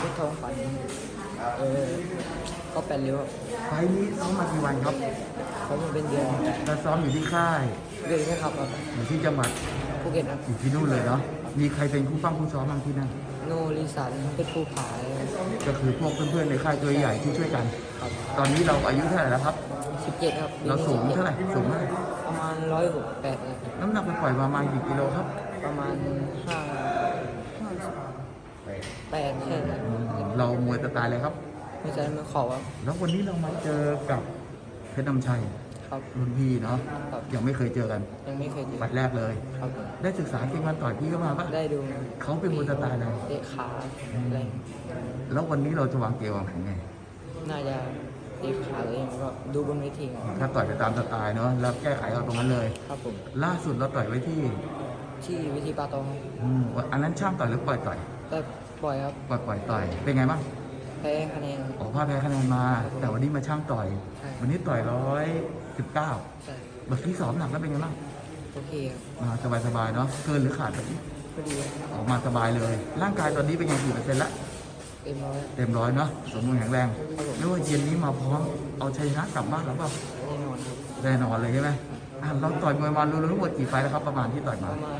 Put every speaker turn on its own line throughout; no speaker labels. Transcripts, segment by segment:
เพชรทองฝันเออก็แปดริ้วครับ
ไฟล์นี้ซ้อมมากี่วันครับ
เขามาเป็นเดือน
เราซ้อมอยู่ที่ค่าย
เดือนไม่ครับครับ
อยู่ที่จังหวัด
ภูเก็ตครับ
อยู่ที่นู่นเลยเนาะ มีใครเป็นคู่ปั้มคู่ซ้อมบ้างที่นั่น
โนริสันเพชรภูผา
ก็คือพวกเพื่อนๆในค่ายตัวใหญ่ที่ช่วยกัน
ครับ
ตอนนี้เราอายุเท่าไหร่แล้วครับ
สิบเจ็ดครับ
เราสูงเท่าไหร่สูงเท่าไหร่
ประมาณร้อยหกแปดครับ
น้ำหนักไปปล่อยประมาณกี่กิโลครับ
ประมาณห้าห้าสิบ แปดแค่นั้น
เรามวยสไตล์อะไรครับ
ไม่ใช่ไม่ขอครับ
แล้ววันนี้เรามาเจอกับเพชรน้ำชัย
ครับ
รุ่นพี่เนาะ
ครับ
ยังไม่เคยเจอกัน
ยังไม่เคยเจอ
บัดแรกเลย
ครับ
ได้ศึกษาเกมวันต่อยพี่เข้ามาปะ
ได้ดู
เขาเป็นมวยสไตล์อะไร
เตะขาอะไร
แล้ววันนี้เราจะวางเกมวางแผนไง
น่าจะเตะขาตัวเองแล้วก็ดูบนเวทีครับ
ถ้าต่อยไปตามสไตล์เนาะแล้วแก้ไขเอาตรงนั้นเลย
ครับผม
ล่าสุดเราต่อยไว้ที่
ที่วิธีปาตอง
อืมอันนั้นช่างต่อยหรือปล่อยต่อย
แต่ปล่อยครับ
ปล่อยปล่อยต่อยเป็นไงบ้าง
แพ้คะแนน
ออกผ้าแพ้คะแนนมา แต่วันนี้มาช่างต่อย
ใช่
วันนี้ต่อยร้อยสิบเก้า
ใช่
เมื่อกี้สอบหนักแล้วเป็นไงบ้าง
โอเคครับ
มาสบายสบายๆเนาะเกินหรือขาดไป
พอดีครับ
ออกมาสบายเลย ร่างกายตอนนี้เป็นไงกี่เปอร์เซ็นต์ละ
เต็มร้อย
เต็มร้อยเนาะสมบูรณ์แข็งแรง
ครับผม
ไม่ว่าเย็นนี้มาพร้อมเอาชัยชนะกลับบ้านแล้วเปล่า
แน่นอนครับ
แน่นอนเลยใช่ไหมอะเราต่อยมวยมารวมๆทั้งหมดกี่ไฟล์แล้วครับประมาณที่ต่อย
ป
มา
ระมาณ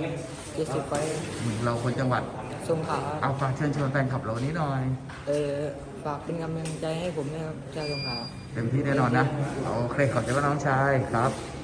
เจ็ดสิบไฟล์
อืมเราคนจังหวัด
สงขลา
เอาฝากเชิญชวนแฟนคลับเราวันนี้หน่อย
เออฝากเป็นกำลังใจให้ผมนะครับชาวสงขลา
เต็มที่แน่นอนนะ โอเคขอบใจว่าน้องชายครับ
ค